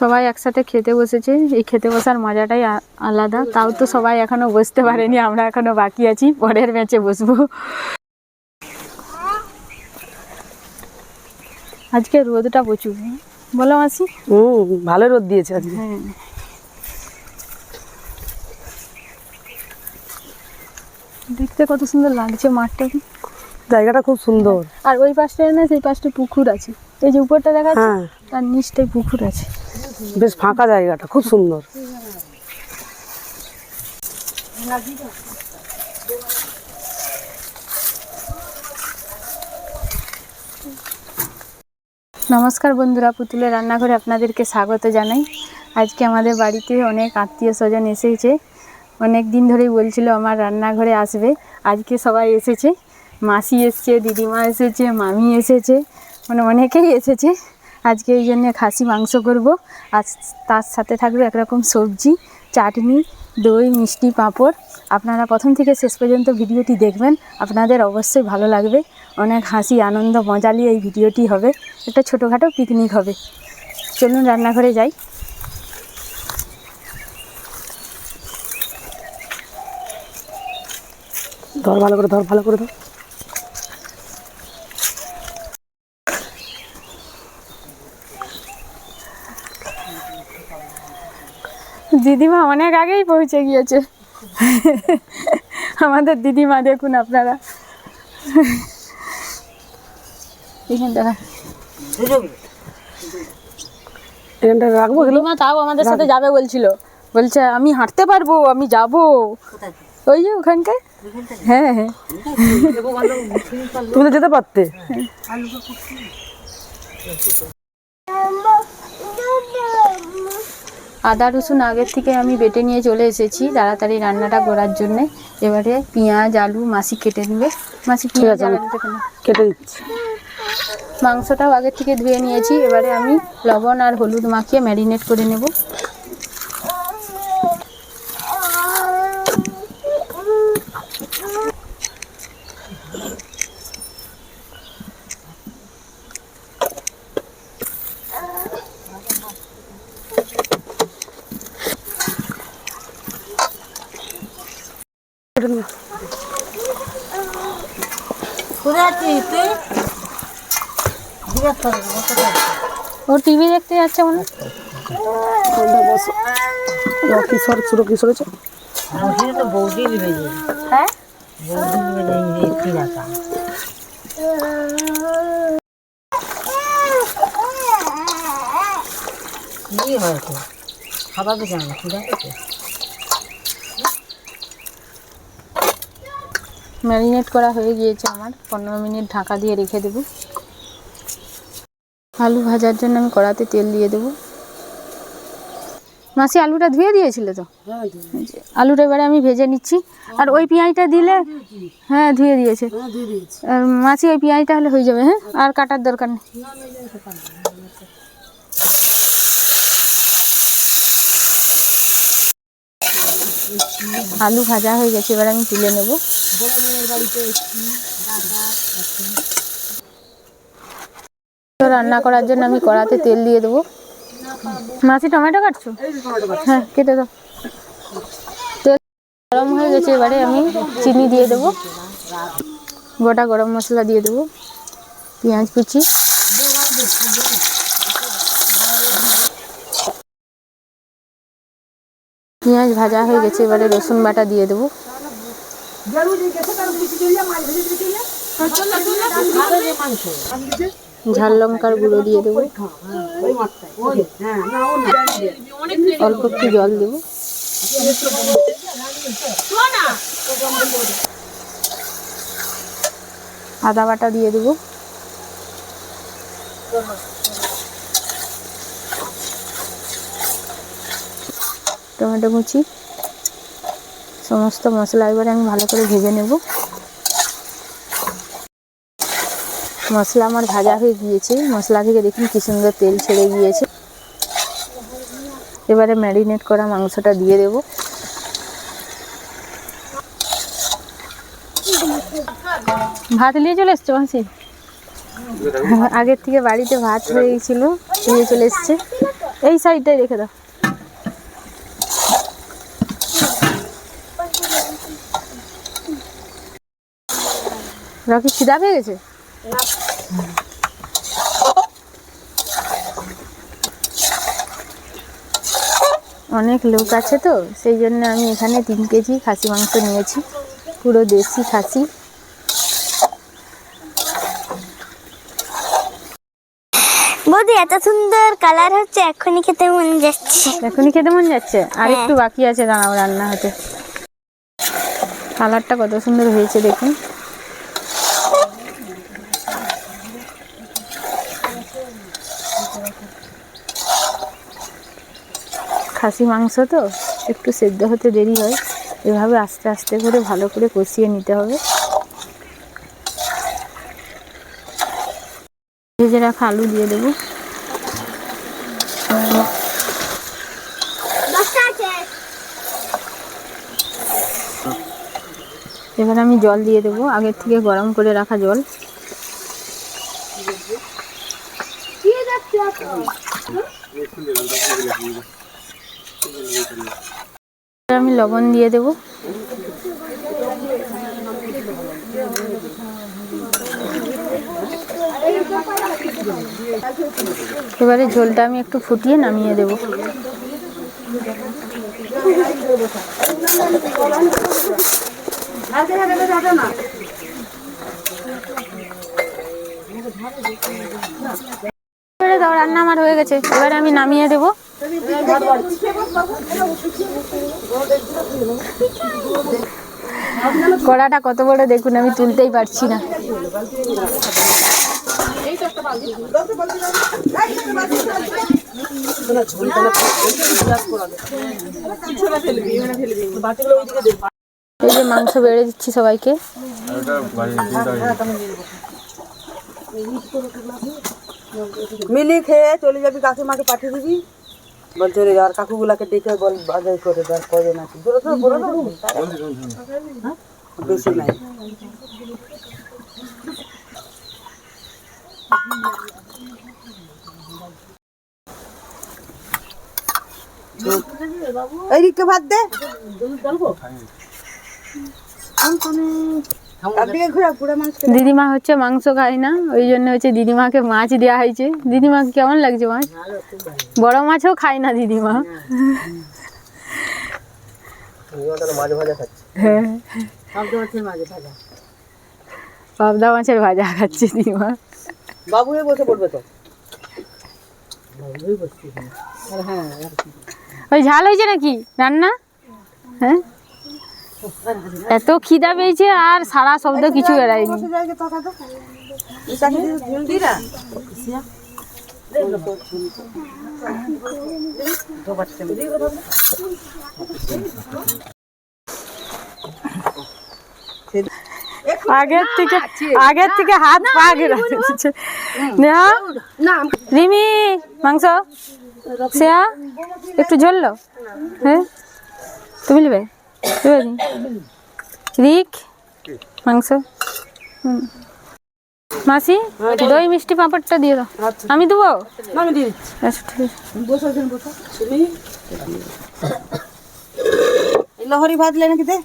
সবাই একসাথে খেতে বসেছে। এই খেতে বসার মজাটাই আলাদা। তাও তো সবাই এখনও বসতে পারেনি আমরা এখনও বাকি আছি। পরের ম্যাচে বসবো। আজকে রোদটা প্রচুর। বলো মাসি। হুম ভালো রোদ দিয়েছে আজকে। হ্যাঁ। দেখতে কত সুন্দর লাগছে মাঠটা। জায়গাটা খুব সুন্দর। আর ওই পাশটায় না সেই পাশটা পুকুর আছে। এই যে উপরটা দেখা হ্যাঁ। তার নিচটাই পুকুর আছে। বেশ ফাঁকা জায়গাটা খুব সুন্দর। নমস্কার বন্ধুরা পুতুলের রান্নাঘরে আপনাদেরকে স্বাগত জানাই। আজকে আমাদের বাড়িতে অনেক আত্মীয় স্বজন এসেছে। অনেক দিন ধরেই বলছিল আমার রান্নাঘরে আসবে। আজকে সবাই এসেছে। মাসি এসছে দিদিমা এসেছে মামি এসেছে। মানে অনেকেই এসেছে। আজকে এই জন্যে খাসি মাংস করব। আর তার সাথে থাকবে একরকম সবজি, চাটনি, দই, মিষ্টি, পাঁপড়। আপনারা প্রথম থেকে শেষ পর্যন্ত ভিডিওটি দেখবেন। আপনাদের অবশ্যই ভালো লাগবে। অনেক হাসি, আনন্দ, মজা নিয়ে এই ভিডিওটি হবে। একটা ছোটোখাটো পিকনিক হবে। চলুন রান্নাঘরে যাই। ধর ভালো করে ধর, ভালো করে ধর। দিদিমা অনেক আগেই পৌঁছে গিয়েছে। আমাদের দিদিমা দেখুন আপনারা। এখানটা রাখ। রাখব দিদিমা তাও আমাদের সাথে যাবে বলছিল। বলছে আমি হাঁটতে পারব আমি যাব। ওই যে ওখানটায় হ্যাঁ হ্যাঁ। তুমি তো যেতে পারতে? আদা রসুন আগের থেকে আমি বেটে নিয়ে চলে এসেছি তাড়াতাড়ি রান্নাটা করার জন্যে। এবারে পেঁয়াজ আলু মাসি কেটে নেবে। মাসি পেঁয়াজ। কেটে দিচ্ছি। মাংসটাও আগের থেকে ধুয়ে নিয়েছি। এবারে আমি লবণ আর হলুদ মাখিয়ে ম্যারিনেট করে নেব কেটে নিও। ও টিভি দেখতে যাচ্ছে মনে হয়। কিশোর আছে হ্যাঁ? ম্যারিনেট করা হয়ে গিয়েছে আমার। পনেরো মিনিট ঢাকা দিয়ে রেখে দেবো। আলু ভাজার জন্য আমি কড়াতে তেল দিয়ে দেবো। মাসি আলুটা ধুয়ে দিয়েছিলে তো? আলুটা এবারে আমি ভেজে নিচ্ছি। আর ওই পেঁয়াজটা দিলে হ্যাঁ ধুয়ে দিয়েছে। আর মাসি ওই পেঁয়াজটা হলে হয়ে যাবে হ্যাঁ? আর কাটার দরকার নেই। আলু ভাজা হয়ে গেছে এবার আমি তুলে নেব। রান্না করার জন্য আমি কড়াতে তেল দিয়ে দেবো। মাসি টমেটো কাটছো? হ্যাঁ কেটে দাও। তেল গরম হয়ে গেছে এবারে আমি চিনি দিয়ে দেবো। গোটা গরম মশলা দিয়ে দেবো। পেঁয়াজ কুচি। পেঁয়াজ ভাজা হয়ে গেছে এবারে রসুন বাটা দিয়ে দেবো। ঝাল লঙ্কার গুঁড়ো দিয়ে দেবো। অল্প একটু জল দেবো। আদা বাটা দিয়ে দেবো। টমেটো কুচি। সমস্ত মশলা এবারে আমি ভালো করে ভেজে নেব। মশলা আমার ভাজা হয়ে গিয়েছে। মশলা থেকে দেখুন কি সুন্দর তেল ছেড়ে গিয়েছে। এবারে ম্যারিনেট করা মাংসটা দিয়ে দেব। ভাত নিয়ে চলে এসছো মাসি? আগের থেকে বাড়িতে ভাত হয়ে গেছিল নিয়ে চলে এসছে। এই সাইডটাই রেখে দাও। রকি খিদা পেয়ে গেছে? অনেক লোক আছে তো সেই জন্য আমি এখানে তিন কেজি খাসি মাংস নিয়েছি। পুরো দেশি খাসি। বৌদি এত সুন্দর কালার হচ্ছে এখনই খেতে মন যাচ্ছে। এখনই খেতে মন যাচ্ছে? আর একটু বাকি আছে দাঁড়াও রান্না হতে। কালারটা কত সুন্দর হয়েছে দেখুন। খাসি মাংস তো একটু সেদ্ধ হতে দেরি হয়। এভাবে আস্তে আস্তে করে ভালো করে কষিয়ে নিতে হবে। ভেজে রাখা আলু দিয়ে দেবো। এবার আমি জল দিয়ে দেবো আগের থেকে গরম করে রাখা জল। আমি লবণ দিয়ে দেবো। এবারে ঝোলটা আমি একটু ফুটিয়ে নামিয়ে দেবো। রান্না আমার হয়ে গেছে। এবারে আমি নামিয়ে দেবো। কড়াটা কত বড় দেখুন, আমি তুলতেই পারছি না। এই যে মাংস বেড়ে দিচ্ছি সবাইকে। মিলি খেয়ে চলে যাবি, কাকিমাকে পাঠিয়ে দিবি। বল চলে যাওয়ার কাকুগুলাকে ডেকে বল বাজার করে তো বলে তো হ্যাঁ? বেশি নাই এইদিকে ভাত দে খেলে। দিদিমা হচ্ছে মাংস খায় না ওই জন্য হচ্ছে দিদিমাকে মাছ দেওয়া হয়েছে। দিদিমা কেমন লাগছে মাছ? বড় মাছও খায় না দিদিমা। হ্যাঁ। পাবদা মাছের ভাজা। পাবদা মাছের ভাজা খাচ্ছে দিদিমা। বাবু বসে পড়বে তো? হয়ে হ্যাঁ। ওই ঝাল হয়েছে নাকি? রান্না? হ্যাঁ? এত খিদা পেয়েছে আর সারা শব্দ কিছু বেড়ায়নি। আগের থেকে আগের থেকে হাত পা নেহা? রিমি মাংস? শ্রেয়া একটু ঝরলো হ্যাঁ? তুমি নেবে? রিক মাংস। মাসি দই মিষ্টি পাঁপড়টা দিয়ে দাও। আমি দেবো? আমি দিয়ে দিচ্ছি। আচ্ছা ঠিক আছে। বসো বসো। লহরি ভাত লেনে কিতে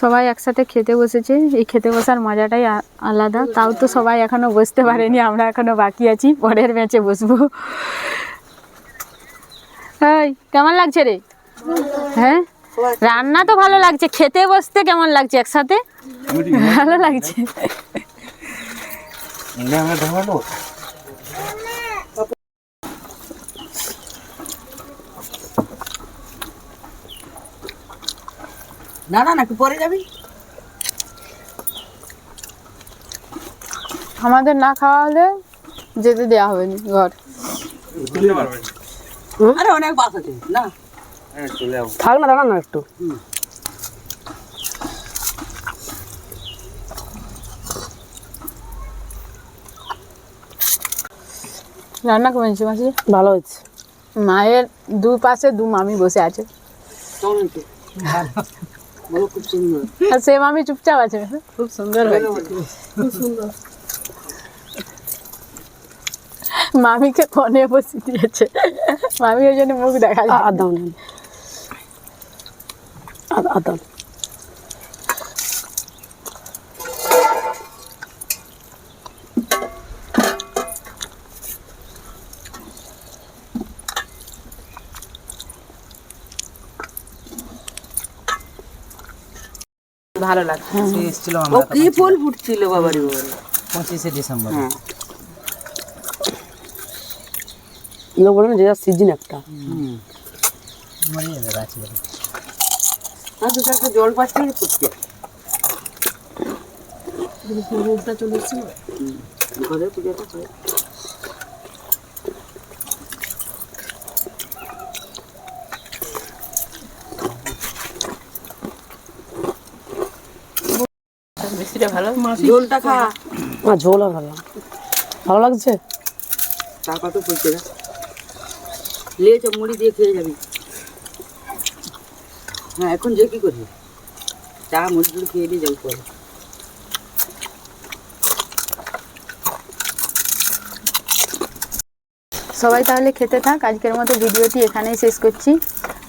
সবাই একসাথে খেতে বসেছে। এই খেতে বসার মজাটাই আলাদা। তাও তো সবাই এখনও বসতে পারেনি। আমরা এখনও বাকি আছি। পরের ম্যাচে বসবো। এই কেমন লাগছে রে? হ্যাঁ? রান্না তো ভালো লাগছে খেতে বসতে কেমন লাগছে একসাথে? ভালো লাগছে। না না না পরে যাবি। আমাদের না খাওয়া হলে যেতে দেওয়া হবে না ঘর আরে অনেক বাস আছে না? থাক না দাঁড়া না একটু। রান্না করেছি মাসি? ভালো হয়েছে। মায়ের দু পাশে দু মামি বসে আছে। আর সে মামি চুপচাপ আছে। খুব সুন্দর হয়েছে। খুব সুন্দর। মামিকে ফোনে বসে দিয়েছে মামি ওই জন্য মুখ দেখা যায় আর দাও না আর আর দাও ভালো লাগছে সে এসেছিল ও আমরা কি ফুল ফুটছিল বাবারি বাবারি পঁচিশে ডিসেম্বর বলে না যে সিজন একটা। আর দুটো জল পাচ্ছে। ফুটছে ঘরে পুজোটা হয় ঝোলটা খা। না ঝোল আর ভালো। ভালো লাগছে? চা কত পড়ছে না। লিয়েছ মুড়ি দিয়ে খেয়ে যাবি। হ্যাঁ এখন যে কি করবি? চা খেয়ে দিয়ে যাবি পরে। সবাই তাহলে খেতে থাক, আজকের মতো ভিডিওটি এখানেই শেষ করছি।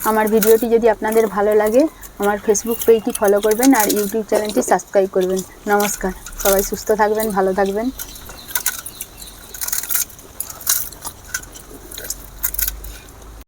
আমার ভিডিওটি যদি আপনাদের ভালো লাগে, আমার ফেসবুক পেজটি ফলো করবেন আর ইউটিউব চ্যানেলটি সাবস্ক্রাইব করবেন। নমস্কার, সবাই সুস্থ থাকবেন, ভালো থাকবেন।